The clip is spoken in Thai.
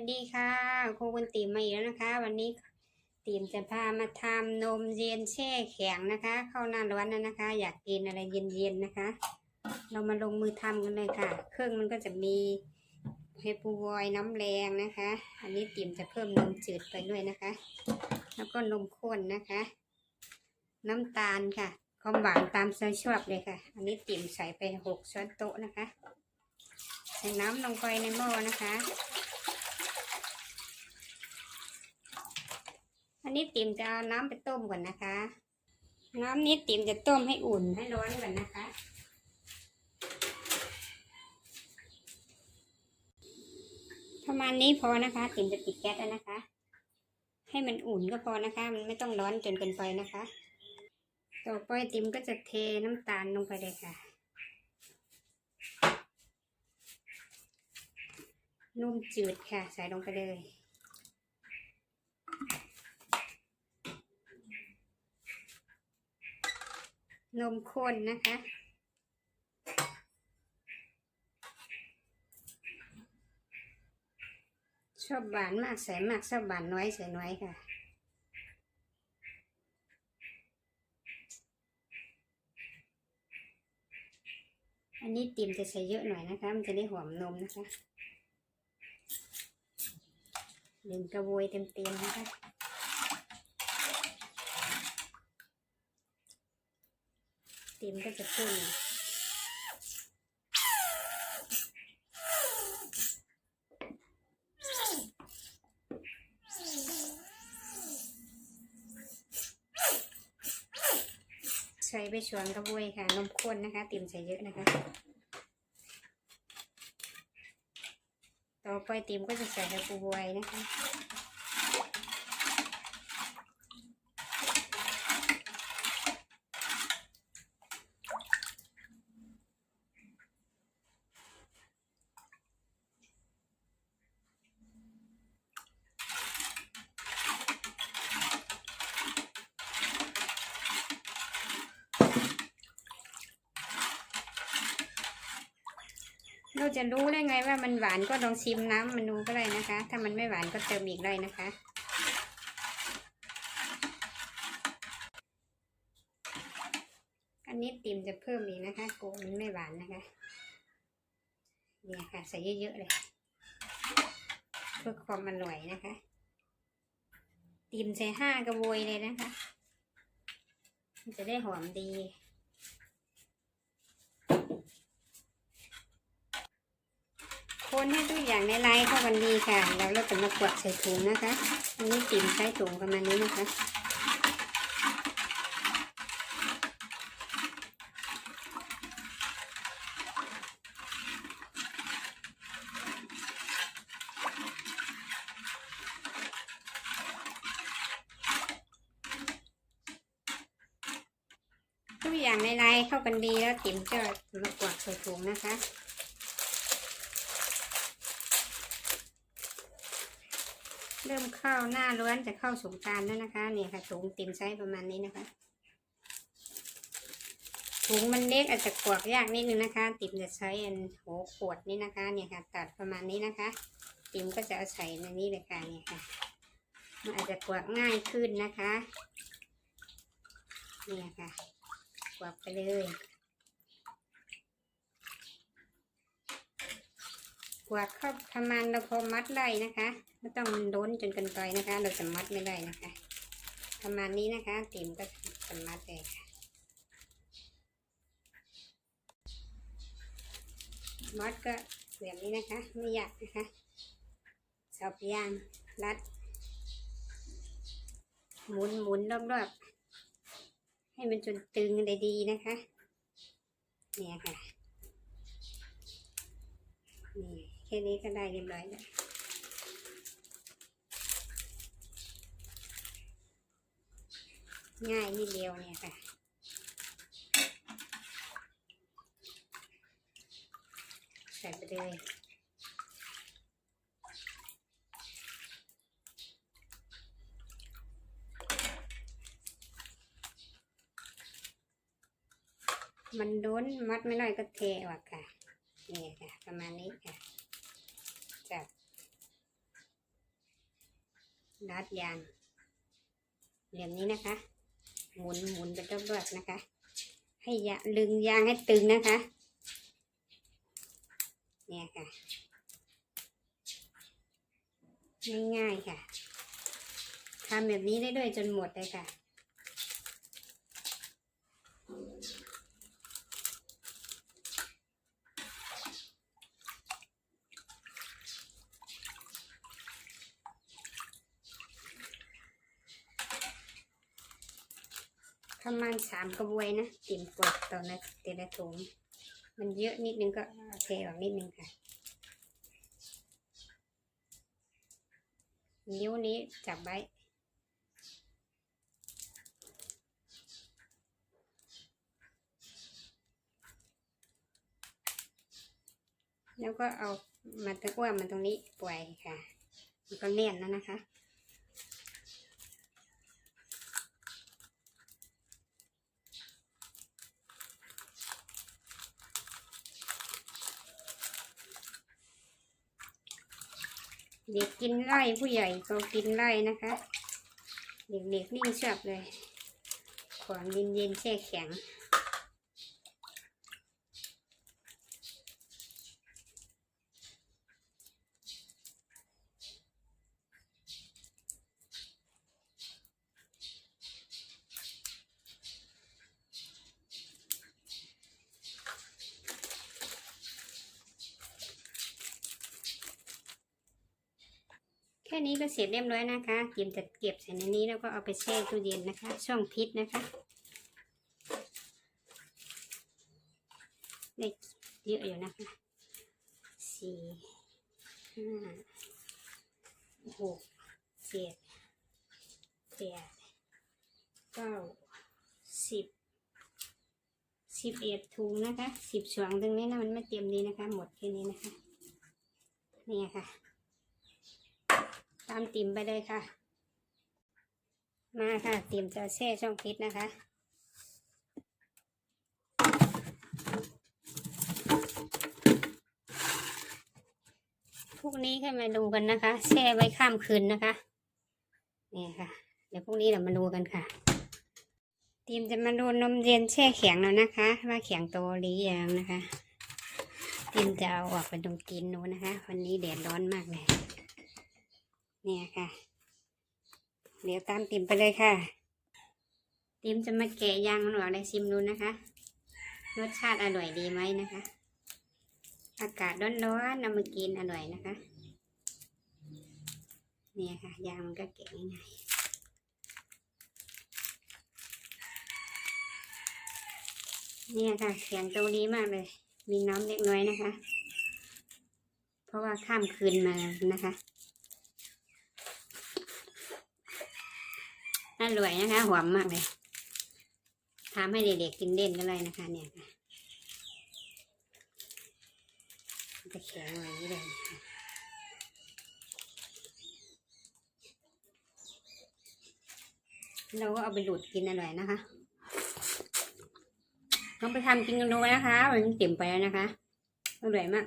สดีค่ะครูคุณติ๋มมาอีกแล้วนะคะ วันนี้ติ๋มจะพามาทำนมเย็นแช่แข็งนะคะ เข้าหน้าร้อนแล้วนะคะ อยากกินอะไรเย็นๆนะคะ เรามาลงมือทำกันเลยค่ะ เครื่องมันก็จะมีเฮปูวอยน้ำแรงนะคะ อันนี้ติ๋มจะเพิ่มนมจืดไปด้วยนะคะ แล้วก็นมข้นนะคะ น้ำตาลค่ะความหวานตามใจชอบเลยค่ะ อันนี้ติ๋มใส่ไปหกช้อนโต๊ะนะคะใส่น้ำลงไปในหม้อนะคะ อันนี้ติ๋มจะเอาน้ำไปต้มก่อนนะคะ น้ำนี้ติ๋มจะต้มให้อุ่นให้ร้อนก่อนนะคะ ประมาณนี้พอนะคะ ติ๋มจะปิดแก๊สแล้วนะคะ ให้มันอุ่นก็พอนะคะ มันไม่ต้องร้อนจนเกินไปนะคะ ต่อไปติ๋มก็จะเทน้ำตาลลงไปเลยค่ะนมจืดค่ะ ใส่ลงไปเลย นมข้นนะคะ ชอบหวานมากใส่มากชอบหวานน้อยใส่น้อยค่ะอันนี้ติ่มจะใส่เยอะหน่อยนะคะ มันจะได้หอมนมนะคะหนึ่งกระบวยเต็มๆนะคะ ติมก็จะขึ้นใช้ไปชวนกระบวยค่ะ นมข้นนะคะ ติมใส่เยอะนะคะ ต่อไปติมก็จะใส่กระบวยนะคะ จะรู้ได้ไงว่ามันหวานก็ลองชิมน้ำมันดูก็ได้นะคะ ถ้ามันไม่หวานก็เติมอีกได้นะคะอันนี้ติ่มจะเพิ่มอีกนะคะโกมันไม่หวานนะคะเนี่ยค่ะใส่เยอะๆเลยเพื่อความอร่อยนะคะ ติ่มใส่ห้ากระบวยเลยนะคะมันจะได้หอมดี นให้ทุกอย่างในไลน์เข้ากันดีค่ะ แล้วเราจะมากวดใส่ถุงนะคะอันนี้ติ่มใช้ถุงประมาณนี้นะคะทุกอย่างในไลน์เข้ากันดีแล้วติ่มจะมากวดใส่ถุงนะคะ เริ่มเข้าหน้าล้วนจะเข้าสงการแล้วนะคะเนี่ยค่ะถุงติมไซส์ประมาณนี้นะคะถุงมันเล็กอาจจะกวากยากนิดนึงนะคะ ติ่มจะใช้อันหัวขวดนี่นะคะ เนี่ยค่ะตัดประมาณนี้นะคะ ติ่มก็จะเอาใส่ในนี้เลยค่ะเนี่ยค่ะมันอาจจะกวากง่ายขึ้นนะคะเนี่ยค่ะกวากไปเลยกวาเข้าประมาณเราพอมัดได้นะคะ ไม่ต้องมันล้นจนกินไปนะคะ เราจะมัดไม่ได้นะคะ ประมาณนี้นะคะติ๋มก็จะมัดเลยค่ะมัดก็แบบนี้นะคะ ไม่ยากนะคะสับยางรัด หมุนหมุนรอบๆให้มันจนตึงได้ดีนะคะเนี่ยค่ะนี่แค่นี้ก็ได้เรียบร้อยแล้ว ง่ายนิดเดียวเนี่ยค่ะ ใส่ไปเลยมันโดนมัดไม่ได้ก็เทออกค่ะนี่ค่ะประมาณนี้ค่ะจับรัดยางเหลี่ยมนี้นะคะ หมุนหมุนไปรอบๆนะคะ ให้ยาลึงยางให้ตึงนะคะ เนี่ยค่ะ ง่ายๆค่ะทำแบบนี้ได้ด้วยจนหมดเลยค่ะ ประมาณสามกระบวยนะติ่มกดต่อนะแต่ละถุงมันเยอะนิดนึงก็เทออกนิดนึงค่ะ นิ้วนี้จับไว้แล้วก็เอามาตะกั่วมันตรงนี้ปล่อยค่ะ มันก็เลี่ยนแล้วนะคะ เด็กกินไล่ผู้ใหญ่ก็กินไล่นะคะ เด็กๆนิ่งชอบเลย ของเย็นๆแช่แข็ง นี้ก็เสร็จเรียบร้อยนะคะเตรียมจะเก็บใส่ในนี้แล้วก็เอาไปแช่ตู้เย็นนะคะ ช่องพิษนะคะได้เยอะอยู่นะคะสี่ห้าหกเจ็ดแปดเก้าสิบสิบเอ็ดถุงนะคะสิบช่วงตรงนี้นะมันไม่เต็มดีนะคะ หมดแค่นี้นะคะเนี่ยค่ะ ตามติ่มไปเลยค่ะ มาค่ะ ติ่มจะแช่ช่องพิษนะคะพรุ่งนี้ค่อยมาดูกันนะคะ แช่ไว้ข้ามคืนนะคะ นี่ค่ะ เดี๋ยวพรุ่งนี้เรามาดูกันค่ะติมจะมาดูนมเย็นแช่แข็งแล้วนะคะ ว่าแข็งโตหรือยังนะคะติมจะเอาออกไปตรงกินนูนะคะ วันนี้แดดร้อนมากเลย เนี่ยค่ะ เดี๋ยวตามติมไปเลยค่ะ ติมจะมาแกะยางมันออกได้ชิมดูนะคะ รสชาติอร่อยดีไหมนะคะ อากาศร้อนๆนำมากินอร่อยนะคะ เนี่ยค่ะ ยางมันก็แกะง่ายๆเนี่ยค่ะเสียงโตดีมากเลย มีน้ำเล็กน้อยนะคะ เพราะว่าข้ามคืนมานะคะ อร่อยนะคะหอมมากเลยทำให้เด็กๆกินเล่นก็เลยนะคะ เนี่ยค่ะจะแข็งไว้อย่างนี้เลยเราก็เอาไปหลุดกินอร่อยนะคะลองไปทำกินกันดูนะคะวันนี้เต็มไปแล้วนะคะอร่อยมาก